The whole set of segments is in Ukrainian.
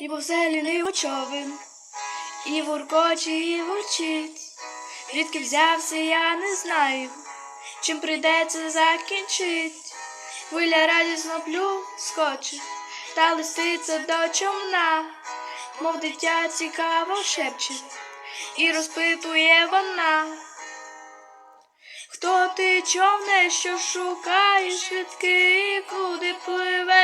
і повзе лінивий човен, і воркоче, і ворчить. Звідки взявся, я не знаю, чим прийдеться закінчить. Хвиля радісно плюскоче, та лисиця до човна, мов дитя цікаво шепче, і розпитує вона. Хто ти човне, що шукаєш відки, куди пливеш,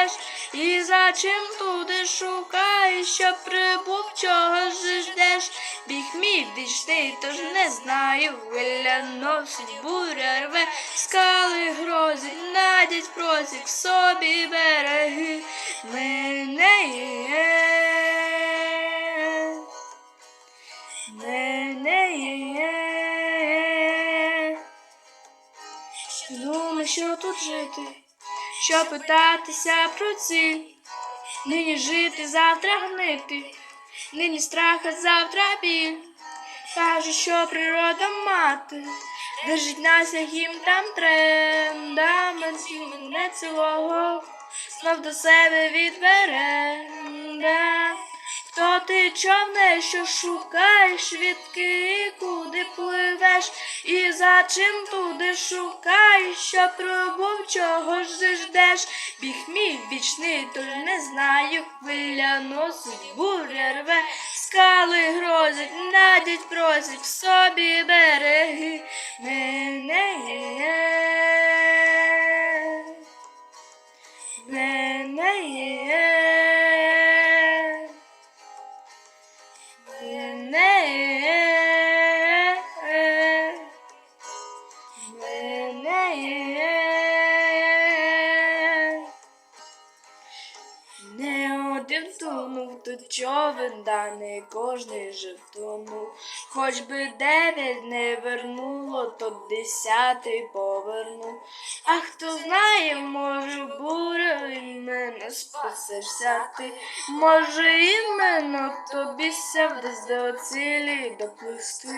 за чим туди шукаєш, що прибув, чого ж ждеш? Біг мій вічний, тож не знаю, хвиля носить, буря рве, скали грозить, надять просить в собі береги. Мене є. Мене що тут жити, що питатися про ціль, нині жити, завтра гнити, нині страх, а завтра біль. Каже, що природа мати, держить нас, яким там тренда, мене цілого, знов до себе відбере. Хто ти човне, що шукаєш, відки, куди пливеш, і за чим туди шукаєш, що пробув, чого ж ждеш? Біг мій вічний, тож не знаю, хвиля носить, буря рве, скали грозять, надіть просить в собі береги Мене. Не один тонув, то човен, да не кожний же втонув. Хоч би дев'ять не вернуло, то десятий повернув. А хто знає, може, буря іменно спасешся ти. Може, іменно тобі ся вдасть до цілі доплисти.